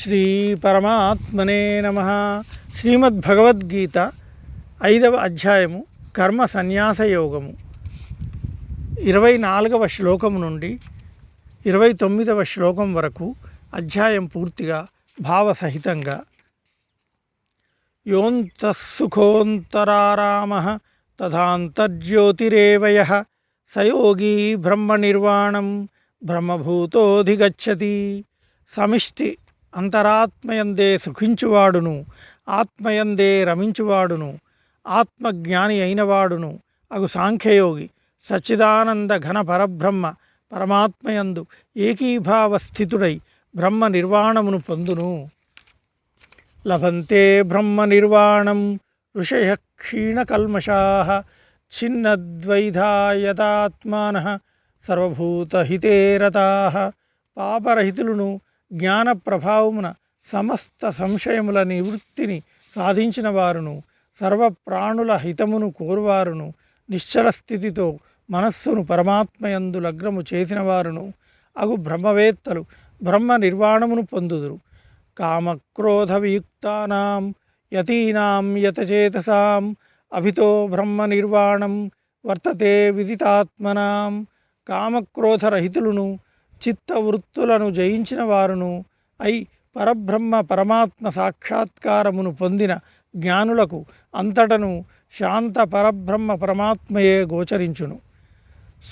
శ్రీ పరమాత్మనే నమ. శ్రీమద్భగవద్గీత ఐదవ అధ్యాయము కర్మ సన్యాస యోగము. ఇరవై నాలుగవ శ్లోకము నుండి ఇరవై తొమ్మిదవ శ్లోకం వరకు అధ్యాయం పూర్తిగా భావసహితంగా. యోంతఃసుఖోంతరారామ తథాంతర్జ్యోతిరేవయ సయోగీ బ్రహ్మనిర్వాణం బ్రహ్మభూతోధిగచ్చతి సమిష్టి అంతరాత్మయందే సుఖించువాడును ఆత్మయందే రమించువాడును ఆత్మజ్ఞాని అయినవాడును అగు సాంఖ్యయోగి సచ్చిదానంద ఘన పరబ్రహ్మ పరమాత్మయందు ఏకీభావ స్థితుడై బ్రహ్మ నిర్వాణమును పొందును. లభంతే బ్రహ్మ నిర్వాణం ఋషయ క్షీణకల్మషా ఛిన్నద్వైధాయతాత్మాన సర్వభూతహితే రతా పాపరహితులను జ్ఞాన ప్రభావమున సమస్త సంశయముల నివృత్తిని సాధించిన వారును సర్వప్రాణుల హితమును కోరువారును నిశ్చల స్థితితో మనస్సును పరమాత్మయందు లగ్నము చేసిన వారును అగు బ్రహ్మవేత్తలు బ్రహ్మ నిర్వాణమును పొందుదురు. కామక్రోధ వియుక్తానాం యతీనాం యతచేతసాం అభితో బ్రహ్మ నిర్వాణం వర్తతే విదితాత్మనాం. కామక్రోధరహితులను చిత్తవృత్తులను జయించిన వారును అయి పరబ్రహ్మ పరమాత్మ సాక్షాత్కారమును పొందిన జ్ఞానులకు అంతటను శాంత పరబ్రహ్మ పరమాత్మయే గోచరించును.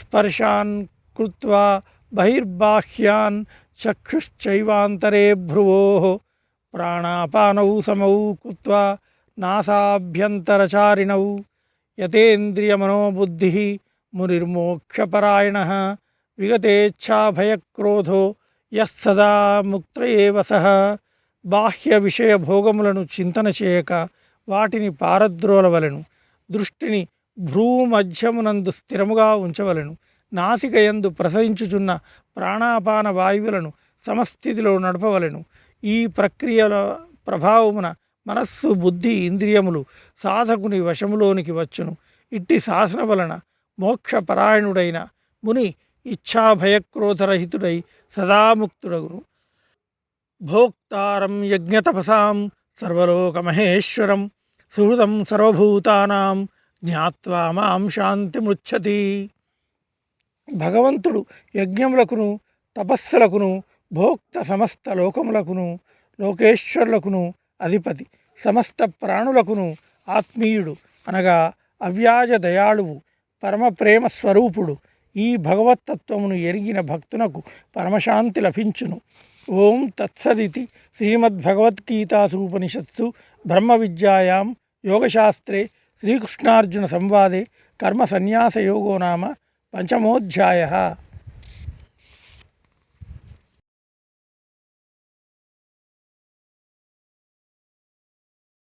స్పర్శాన్ కృత్వా బహిర్బాహ్యాన్ చక్షుశ్చైవాంతరే భ్రువో ప్రాణాపానౌ సమౌ కృత్వా నాసాభ్యంతరచారిణౌ యతేంద్రియమనోబుద్ధి మునిర్మోక్షపరాయణ విగతేచ్ఛాభయక్రోధో యస్సదా ముక్త ఏవ సహ బాహ్య విషయ భోగములను చింతన చేయక వాటిని పారద్రోలవలను. దృష్టిని భ్రూమధ్యమునందు స్థిరముగా ఉంచవలెను. నాసికయందు ప్రసరించుచున్న ప్రాణాపాన వాయువులను సమస్థితిలో నడపవలెను. ఈ ప్రక్రియల ప్రభావమున మనస్సు బుద్ధి ఇంద్రియములు సాధకుని వశములోనికి వచ్చును. ఇట్టి సాధన వలన మోక్షపరాయణుడైన ముని ఇచ్ఛాభయక్రోధరహితుడై సదాముక్తుడగును. భోక్తారం యజ్ఞతపసాం సర్వలోకమహేశ్వరం సుహృతం సర్వభూతానాం జ్ఞాత్వా మాం శాంతిమృచ్చతి భగవంతుడు యజ్ఞములకును తపస్సులకును భోక్త సమస్త లోకములకును లోకేశ్వరులకును అధిపతి సమస్త ప్రాణులకును ఆత్మీయుడు అనగా అవ్యాజ దయాళువు పరమప్రేమ స్వరూపుడు ఈ భగవత్తత్వమును ఎరిగిన భక్తునకు పరమశాంతి లభించును. ఓం తత్సదితి శ్రీమద్భగవద్గీతాసూపనిషత్సు బ్రహ్మ విద్యాయాం యోగశాస్త్రే శ్రీకృష్ణార్జున సంవాదే కర్మ సన్యాసయోగో నామ పంచమోధ్యాయ.